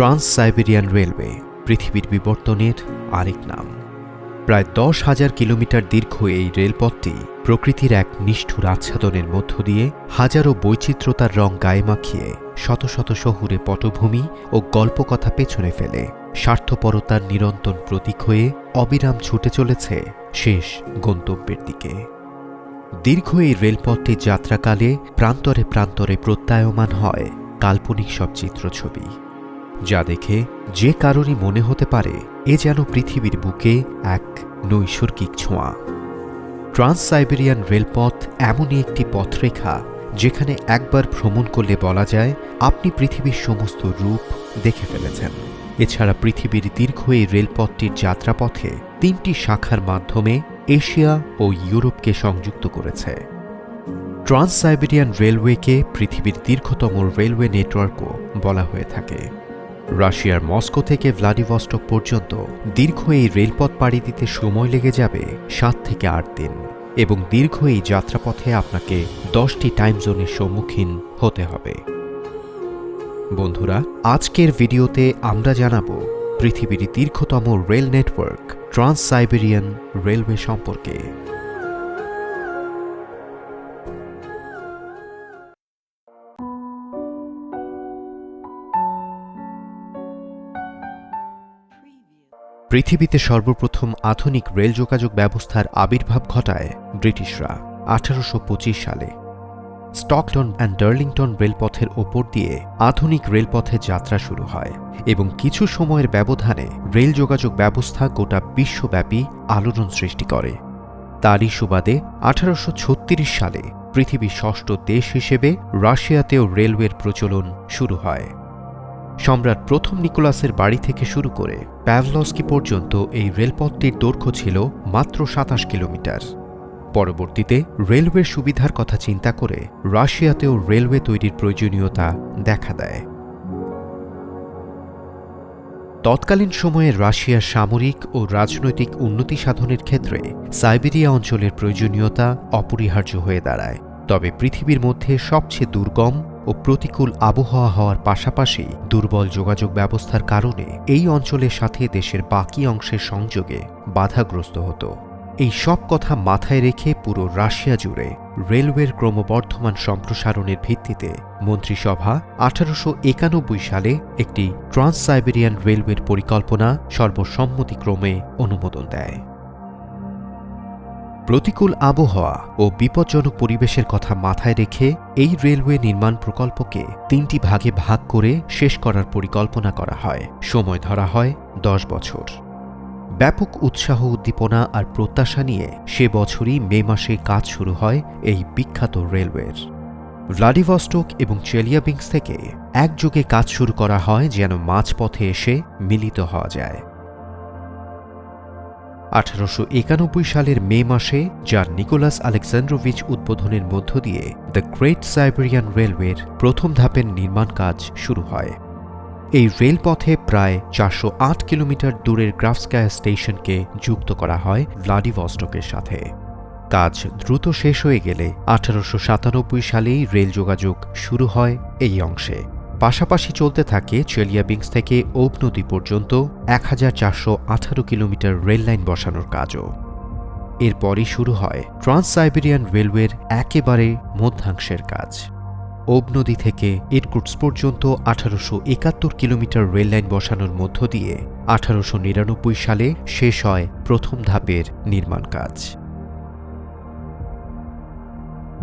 Trans Siberian railway পৃথিবীর বিবর্তনের আরেক নাম। প্রায় দশ হাজার কিলোমিটার দীর্ঘ এই রেলপথটি প্রকৃতির এক নিষ্ঠুর আচ্ছাদনের মধ্য দিয়ে হাজারো বৈচিত্র্যতার রং গায়ে মাখিয়ে শত শত শহুরে পটভূমি ও গল্পকথা পেছনে ফেলে। স্বার্থপরতার নিরন্তর প্রতীক হয়ে অবিরাম ছুটে চলেছে শেষ গন্তব্যের দিকে। দীর্ঘ এই রেলপথটির যাত্রাকালে প্রান্তরে প্রান্তরে প্রত্যায়মান হয় কাল্পনিক সব চিত্রছবি যা দেখে যে কারোরই মনে হতে পারে, এ যেন পৃথিবীর বুকে এক নৈসর্গিক ছোঁয়া। ট্রান্স সাইবেরিয়ান রেলপথ এমনই একটি পথরেখা, যেখানে একবার ভ্রমণ করলে বলা যায় আপনি পৃথিবীর সমস্ত রূপ দেখে ফেলেছেন। এছাড়া পৃথিবীর দীর্ঘ এই রেলপথটির যাত্রাপথে তিনটি শাখার মাধ্যমে এশিয়া ও ইউরোপকে সংযুক্ত করেছে। ট্রান্স সাইবেরিয়ান রেলওয়েকে পৃথিবীর দীর্ঘতম রেলওয়ে নেটওয়ার্কও বলা হয়ে থাকে। রাশিয়ার মস্কো থেকে ভ্লাদিভস্টক পর্যন্ত দীর্ঘ এই রেলপথ পাড়ি দিতে সময় লেগে যাবে সাত থেকে আট দিন এবং দীর্ঘ এই যাত্রাপথে আপনাকে দশটি টাইম জোনের সম্মুখীন হতে হবে। বন্ধুরা, আজকের ভিডিওতে আমরা জানাব পৃথিবীর দীর্ঘতম rail network trans Siberian railway সম্পর্কে। পৃথিবীতে সর্বপ্রথম আধুনিক রেল যোগাযোগ ব্যবস্থার আবির্ভাব ঘটায় ব্রিটিশরা আঠারোশো পঁচিশ সালে। স্টকটন অ্যান্ড ডার্লিংটন রেলপথের ওপর দিয়ে আধুনিক রেলপথের যাত্রা শুরু হয় এবং কিছু সময়ের ব্যবধানে রেল যোগাযোগ ব্যবস্থা গোটা বিশ্বব্যাপী আলোড়ন সৃষ্টি করে। তারই সুবাদে আঠারোশো ছত্রিশ সালে পৃথিবীর ষষ্ঠ দেশ হিসেবে রাশিয়াতেও রেলওয়ের প্রচলন শুরু হয়। সম্রাট প্রথম নিকোলাসের বাড়ি থেকে শুরু করে প্যাভলস্কি পর্যন্ত এই রেলপথটির দৈর্ঘ্য ছিল মাত্র সাতাশ কিলোমিটার। পরবর্তীতে রেলওয়ের সুবিধার কথা চিন্তা করে রাশিয়াতেও রেলওয়ে তৈরির প্রয়োজনীয়তা দেখা দেয়। তৎকালীন সময়ে রাশিয়ার সামরিক ও রাজনৈতিক উন্নতি সাধনের ক্ষেত্রে সাইবেরিয়া অঞ্চলের প্রয়োজনীয়তা অপরিহার্য হয়ে দাঁড়ায়। তবে পৃথিবীর মধ্যে সবচেয়ে দুর্গম ও প্রতিকূল আবহাওয়া হওয়ার পাশাপাশি দুর্বল যোগাযোগ ব্যবস্থার কারণে এই অঞ্চলের সাথে দেশের বাকি অংশের সংযোগে বাধাগ্রস্ত হতো। এই সব কথা মাথায় রেখে পুরো রাশিয়া জুড়ে রেলওয়ের ক্রমবর্ধমান সম্প্রসারণের ভিত্তিতে মন্ত্রিসভা আঠারোশো একানব্বই সালে একটি ট্রান্স সাইবেরিয়ান রেলওয়ের পরিকল্পনা সর্বসম্মতিক্রমে অনুমোদন দেয়। প্রতিকূল আবহাওয়া ও বিপজ্জনক পরিবেশের কথা মাথায় রেখে এই রেলওয়ে নির্মাণ প্রকল্পকে তিনটি ভাগে ভাগ করে শেষ করার পরিকল্পনা করা হয়। সময় ধরা হয় দশ বছর। ব্যাপক উৎসাহ উদ্দীপনা আর প্রত্যাশা নিয়ে সে বছরই মে মাসে কাজ শুরু হয় এই বিখ্যাত রেলওয়ের। ভ্লাডিভস্টক এবং চেলিয়াবিংস থেকে একযোগে কাজ শুরু করা হয় যেন মাঝপথে এসে মিলিত হওয়া যায়। আঠারোশো একানব্বই সালের মে মাসে যার নিকোলাস আলেকজান্ড্রোভিচ উদ্বোধনের মধ্য দিয়ে দ্য গ্রেট সাইবেরিয়ান রেলওয়ের প্রথম ধাপের নির্মাণ কাজ শুরু হয়। এই রেলপথে প্রায় চারশো আট কিলোমিটার দূরের গ্রাফস্কায়া স্টেশনকে যুক্ত করা হয় ভ্লাডিভস্টকের সাথে। কাজ দ্রুত শেষ হয়ে গেলে আঠারোশো সাতানব্বই সালেই রেল যোগাযোগ শুরু হয় এই অংশে। পাশাপাশি চলতে থাকে চেলিয়াবিংস থেকে ওব নদী পর্যন্ত এক হাজার চারশো আঠারো কিলোমিটার রেললাইন বসানোর কাজও। এরপরই শুরু হয় ট্রান্স সাইবেরিয়ান রেলওয়ের একেবারে মধ্যাংশের কাজ। ওব নদী থেকে ইরকুটস পর্যন্ত আঠারোশো একাত্তর কিলোমিটার রেললাইন বসানোর মধ্য দিয়ে আঠারোশো নিরানব্বই সালে শেষ হয় প্রথম ধাপের নির্মাণ কাজ।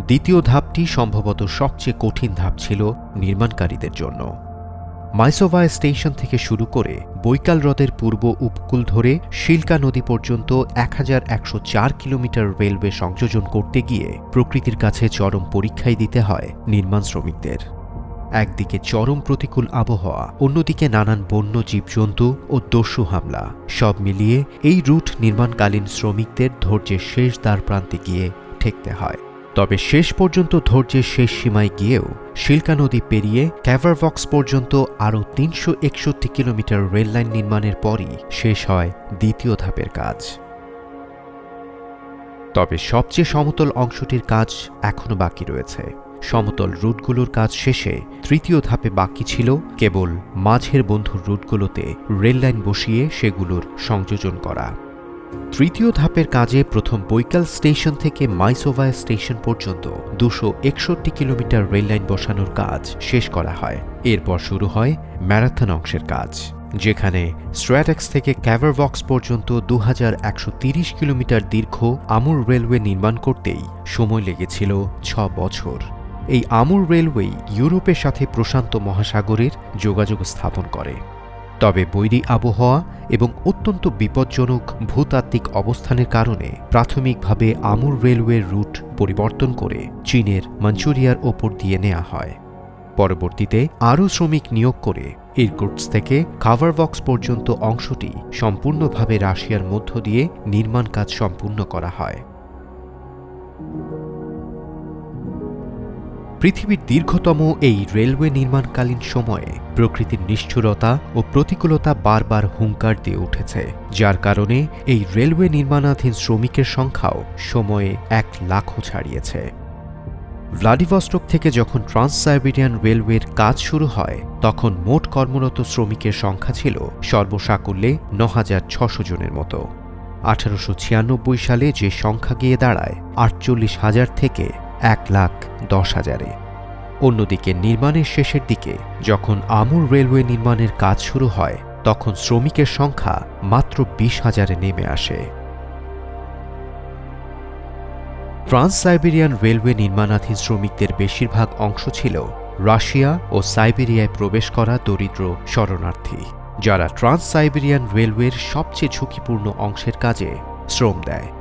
দ্বিতীয় ধাপটি সম্ভবত সবচেয়ে কঠিন ধাপ ছিল নির্মাণকারীদের জন্য। মাইসোভায় স্টেশন থেকে শুরু করে বৈকাল হ্রদের পূর্ব উপকূল ধরে শিলকা নদী পর্যন্ত এক হাজার একশো চার কিলোমিটার রেলওয়ে সংযোজন করতে গিয়ে প্রকৃতির কাছে চরম পরীক্ষাই দিতে হয় নির্মাণ শ্রমিকদের। একদিকে চরম প্রতিকূল আবহাওয়া, অন্যদিকে নানান বন্য জীবজন্তু ও দস্যু হামলা। সব মিলিয়ে এই রুট নির্মাণকালীন শ্রমিকদের ধৈর্যের শেষ দ্বার প্রান্তে গিয়ে ঠেকতে হয়। তবে শেষ পর্যন্ত ধৈর্যের শেষ সীমায় গিয়েও শিলকা নদী পেরিয়ে ক্যাভারভক্স পর্যন্ত আরও তিনশো একষট্টি কিলোমিটার রেললাইন নির্মাণের পরই শেষ হয় দ্বিতীয় ধাপের কাজ। তবে সবচেয়ে সমতল অংশটির কাজ এখনও বাকি রয়েছে। সমতল রুটগুলোর কাজ শেষে তৃতীয় ধাপে বাকি ছিল কেবল মাঝের বন্ধুর রুটগুলোতে রেললাইন বসিয়ে সেগুলোর সংযোজন করা। তৃতীয় ধাপের কাজে প্রথম বৈকাল স্টেশন থেকে মাইসোভায়া স্টেশন পর্যন্ত দুশো একষট্টি কিলোমিটার রেললাইন বসানোর কাজ শেষ করা হয়। এরপর শুরু হয় ম্যারাথন অংশের কাজ, যেখানে স্ট্র্যাটেক্স থেকে ক্যাভারবক্স পর্যন্ত দু কিলোমিটার দীর্ঘ আমুর রেলওয়ে নির্মাণ করতেই সময় লেগেছিল ছ বছর। এই আমুর রেলওয়ে ইউরোপের সাথে প্রশান্ত মহাসাগরের যোগাযোগ স্থাপন করে। তবে বৈরী আবহাওয়া এবং অত্যন্ত বিপজ্জনক ভূতাত্ত্বিক অবস্থানের কারণে প্রাথমিকভাবে আমুর রেলওয়ের রুট পরিবর্তন করে চীনের মাঞ্চুরিয়ার ওপর দিয়ে নেওয়া হয়। পরবর্তীতে আরও শ্রমিক নিয়োগ করে ইরকুটস থেকে কাভারবক্স পর্যন্ত অংশটি সম্পূর্ণভাবে রাশিয়ার মধ্য দিয়ে নির্মাণ কাজ সম্পূর্ণ করা হয়। পৃথিবীর দীর্ঘতম এই রেলওয়ে নির্মাণকালীন সময়ে প্রকৃতির নিষ্ঠুরতা ও প্রতিকূলতা বারবার হুঙ্কার দিয়ে উঠেছে, যার কারণে এই রেলওয়ে নির্মাণাধীন শ্রমিকের সংখ্যাও সময়ে এক লাখও ছাড়িয়েছে। ভ্লাডিভস্টক থেকে যখন ট্রান্স সাইবেরিয়ান রেলওয়ের কাজ শুরু হয়, তখন মোট কর্মরত শ্রমিকের সংখ্যা ছিল সর্বসাকুল্যে ন হাজার ছশো জনের মতো। আঠারোশো ছিয়ানব্বই সালে যে সংখ্যা গিয়ে দাঁড়ায়, আটচল্লিশ হাজার থেকে এক লাখ দশ হাজারে। অন্যদিকে নির্মাণের শেষের দিকে যখন আমুর রেলওয়ে নির্মাণের কাজ শুরু হয়, তখন শ্রমিকের সংখ্যা মাত্র বিশ হাজারে নেমে আসে। ট্রান্স সাইবেরিয়ান রেলওয়ে নির্মাণাধীন শ্রমিকদের বেশিরভাগ অংশ ছিল রাশিয়া ও সাইবেরিয়ায় প্রবেশ করা দরিদ্র শরণার্থী, যারা ট্রান্স সাইবেরিয়ান রেলওয়ের সবচেয়ে ঝুঁকিপূর্ণ অংশের কাজে শ্রম দেয়।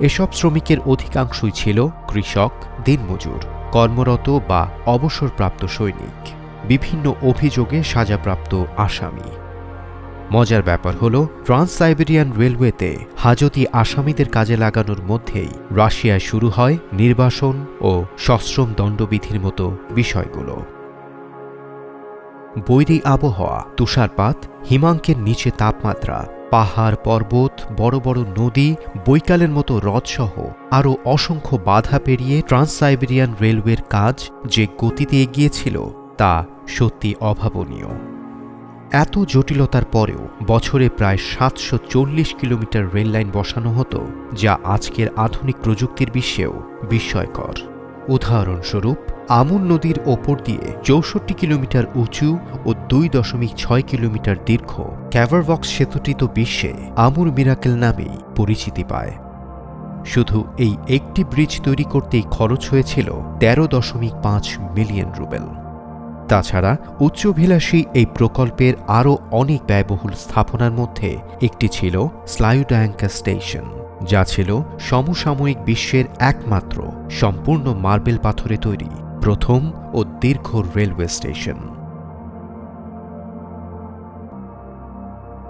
এসব শ্রমিকের অধিকাংশই ছিল কৃষক, দিনমজুর, কর্মরত বা অবসরপ্রাপ্ত সৈনিক। বিভিন্ন অভিযোগে সাজাপ্রাপ্ত আসামি। মজার ব্যাপার হল ট্রান্স সাইবেরিয়ান রেলওয়েতে হাজতি আসামিদের কাজে লাগানোর মধ্যেই রাশিয়ায় শুরু হয় নির্বাসন ও সশ্রম দণ্ডবিধির মতো বিষয়গুলো। বৈরী আবহাওয়া, তুষারপাত, হিমাঙ্কের নিচে তাপমাত্রা পাহাড়, পর্বত, বড় বড় নদী, বৈকালের মতো হ্রদসহ আরও অসংখ্য বাধা পেরিয়ে ট্রান্স সাইবেরিয়ান রেলওয়ের কাজ যে গতিতে এগিয়েছিল তা সত্যি অভাবনীয়। এত জটিলতার পরেও বছরে প্রায় সাতশো চল্লিশ কিলোমিটার রেললাইন বসানো হতো, যা আজকের আধুনিক প্রযুক্তির বিশ্বেও বিস্ময়কর। উদাহরণস্বরূপ আমুন নদীর ওপর দিয়ে চৌষট্টি কিলোমিটার উঁচু ও দুই দশমিক ছয় কিলোমিটার দীর্ঘ ক্যাভারবক্স সেতুটি তো বিশ্বে আমুর মিরাকেল নামেই পরিচিতি পায়। শুধু এই একটি ব্রিজ তৈরি করতেই খরচ হয়েছিল তেরো দশমিক পাঁচ মিলিয়ন রুবেল। তাছাড়া উচ্চভিলাষী এই প্রকল্পের আরও অনেক ব্যয়বহুল স্থাপনার মধ্যে একটি ছিল স্লাইউড্যাঙ্কা স্টেশন, যা ছিল সমসাময়িক বিশ্বের একমাত্র সম্পূর্ণ মার্বেল পাথরে তৈরি। প্রথম ও দীর্ঘ railway station.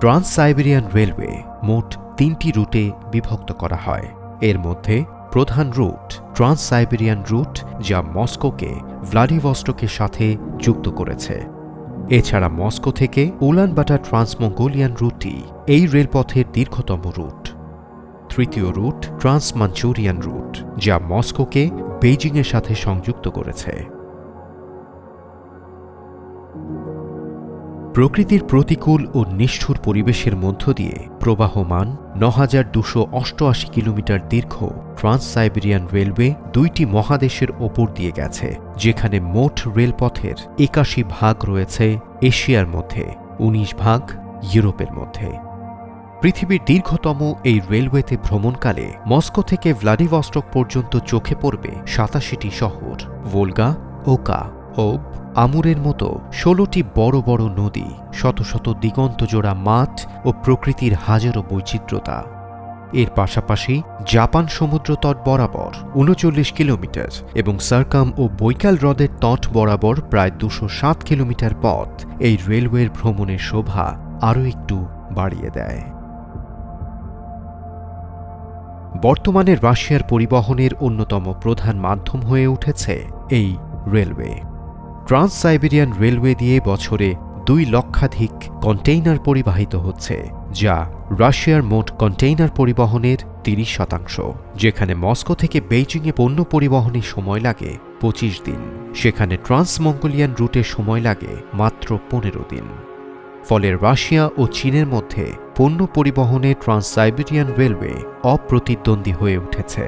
Trans Siberian railway মোট তিনটি রুটে বিভক্ত করা হয়। এর মধ্যে প্রধান রুট ট্রান্স সাইবেরিয়ান রুট, যা মস্কোকে ভ্লাডিভস্টকের সাথে যুক্ত করেছে। এছাড়া মস্কো থেকে উলানবাটা ট্রান্সমঙ্গোলিয়ান রুটটি এই রেলপথের দীর্ঘতম রুট। তৃতীয় রুট ট্রান্স মাঞ্চুরিয়ান রুট, যা মস্কোকে বেইজিংয়ের সাথে সংযুক্ত করেছে। প্রকৃতির প্রতিকূল ও নিষ্ঠুর পরিবেশের মধ্য দিয়ে প্রবাহমান ন হাজার দুশো অষ্টআশি কিলোমিটার দীর্ঘ ট্রান্স সাইবেরিয়ান রেলওয়ে দুইটি মহাদেশের ওপর দিয়ে গেছে, যেখানে মোট রেলপথের একাশি ভাগ রয়েছে এশিয়ার মধ্যে ১৯ ভাগ ইউরোপের মধ্যে। পৃথিবীর দীর্ঘতম এই রেলওয়েতে ভ্রমণকালে মস্কো থেকে ভ্লাডিভস্টক পর্যন্ত চোখে পড়বে সাতাশিটি শহর, ভোলগা, ওকা ওব আমুরের মতো ষোলোটি বড় বড় নদী, শত শত দিগন্তজোড়া মাঠ ও প্রকৃতির হাজারো বৈচিত্র্যতা। এর পাশাপাশি জাপান সমুদ্রতট বরাবর উনচল্লিশ কিলোমিটার এবং সার্কাম ও বৈকাল হ্রদের তট বরাবর প্রায় দুশো সাত কিলোমিটার পথ এই রেলওয়ের ভ্রমণের শোভা আরও একটু বাড়িয়ে দেয়। বর্তমানে রাশিয়ার পরিবহনের অন্যতম প্রধান মাধ্যম হয়ে উঠেছে এই রেলওয়ে। ট্রান্স সাইবেরিয়ান রেলওয়ে দিয়ে বছরে দুই লক্ষাধিক কন্টেইনার পরিবাহিত হচ্ছে, যা রাশিয়ার মোট কন্টেইনার পরিবহনের তিরিশ শতাংশ, যেখানে মস্কো থেকে বেইজিংয়ে পণ্য পরিবহনে সময় লাগে পঁচিশ দিন। সেখানে ট্রান্সমঙ্গোলিয়ান রুটে সময় লাগে মাত্র পনেরো দিন। ফলে রাশিয়া ও চীনের মধ্যে পণ্য পরিবহনে ট্রান্স সাইবেরিয়ান রেলওয়ে অপ্রতিদ্বন্দ্বী হয়ে উঠেছে।